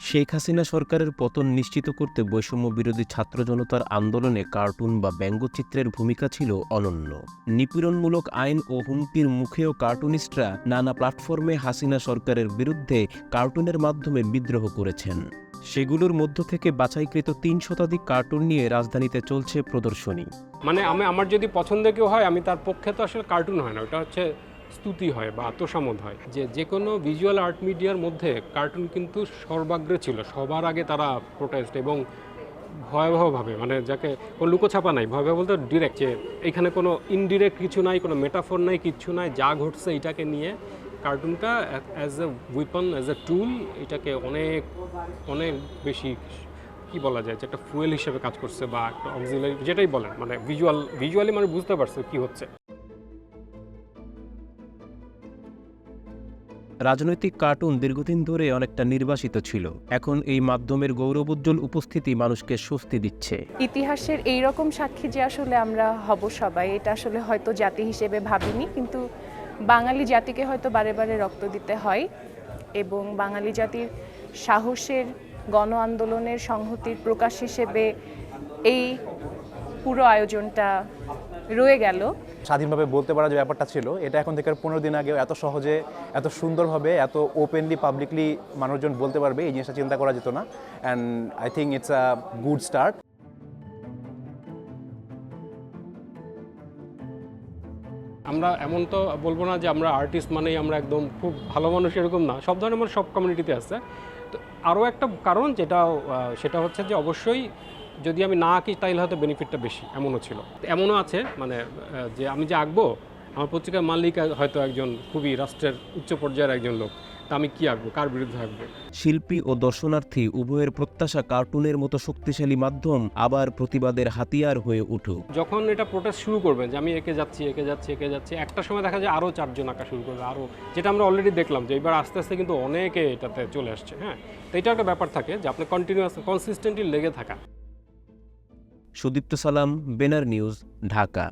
শেখ হাসিনা সরকারের পতন নিশ্চিত করতে বৈষম্য বিরোধী ছাত্র জনতার আন্দোলনে কার্টুন বা ব্যঙ্গচিত্রের ভূমিকা ছিল অনন্য। নিপীড়নমূলক আইন ও হুমকির মুখেও কার্টুনিস্টরা নানা প্ল্যাটফর্মে হাসিনা সরকারের বিরুদ্ধে কার্টুনের মাধ্যমে বিদ্রোহ করেছেন। সেগুলোর মধ্য থেকে বাছাইকৃত তিন শতাধিক কার্টুন নিয়ে রাজধানীতে চলছে প্রদর্শনী। মানে আমি, আমার যদি পছন্দ কেউ হয়, আমি তার পক্ষে তো আসলে কার্টুন হয় না। ওটা হচ্ছে স্তুতি হয় বা আত্মসামদ হয়। যে যে কোনো ভিজুয়াল আর্ট মিডিয়ার মধ্যে কার্টুন কিন্তু সর্বাগ্রে ছিল। সবার আগে তারা প্রোটেস্ট এবং ভয়াবহভাবে মানে যাকে কোনো লুকোছাপা নাই, ভয়াবহ বলতে ডিরেক্ট যে এখানে কোনো ইনডিরেক্ট কিছু নাই, কোনো মেটাফোর নাই, কিচ্ছু নাই, যা ঘটছে এটাকে নিয়ে কার্টুনটা as a weapon as a tool এটাকে অনেক অনেক বেশি কি বলা যায়, যে একটা ফুয়েল হিসেবে কাজ করছে বা একটা অক্সিলারি যেটাই বলেন মানে ভিজুয়াল ভিজুয়ালি মানে বুঝতে পারছে কি হচ্ছে। রাজনৈতিক কার্টুন দীর্ঘদিন ধরে অনেকটা নির্বাসিত ছিল। এখন এই মাধ্যমের গৌরবোজ্জ্বল উপস্থিতি মানুষকে স্বস্তি দিচ্ছে। ইতিহাসের এই রকম সাক্ষী যে আসলে আমরা হব সবাই, এটা আসলে হয়তো জাতি হিসেবে ভাবিনি, কিন্তু বাঙালি জাতিকে হয়তো বারে বারে রক্ত দিতে হয় এবং বাঙালি জাতির সাহসের গণ আন্দোলনের সংহতির প্রকাশ হিসেবে এই পুরো আয়োজনটা রয়ে গেল। স্বাধীনভাবে বলতে পারা যে ব্যাপারটা ছিল, এটা এখন থেকে পনেরো দিন আগে এত সহজে, এত সুন্দরভাবে, এত ওপেনলি পাবলিকলি মানুষজন বলতে পারবে, এই জিনিসটা চিন্তা করা যেত না। And I think it's a good start আমরা এমন তো বলব না যে আমরা আর্টিস্ট মানেই আমরা একদম খুব ভালো মানুষ এরকম না। সব ধরনের মানুষ, সব কমিউনিটিতে আছে। তো আরও একটা কারণ যেটা সেটা হচ্ছে যে অবশ্যই যদি আমি না আঁকি তাইলে হয়তো বেনিফিটটা বেশি, এমনও ছিল। এমনও আছে মানে যে আমি যে আঁকবো আমার পত্রিকার মালিক হয়তো একজন খুবই রাষ্ট্রের উচ্চ পর্যায়ের একজন লোক তা আমি কি আঁকবো? কার বিরুদ্ধে আঁকবো? শিল্পী ও দর্শনার্থী উভয়ের প্রত্যাশা কার্টুনের মতো শক্তিশালী মাধ্যম আবার প্রতিবাদের হাতিয়ার হয়ে উঠুক। যখন এটা প্রোটেস্ট শুরু করবেন যে আমি একে যাচ্ছি একে যাচ্ছি একে যাচ্ছি একটা সময় দেখা যায় আরও চারজন আঁকা শুরু করবে আরও যেটা আমরা অলরেডি দেখলাম যে এবার আস্তে আস্তে কিন্তু অনেকে এটাতে চলে আসছে হ্যাঁ? তো এটা একটা ব্যাপার থাকে যে আপনি কন্টিনিউয়াস কনসিস্টেন্টলি লেগে থাকা। সুদীপ্ত সালাম বেনার নিউজ ঢাকা।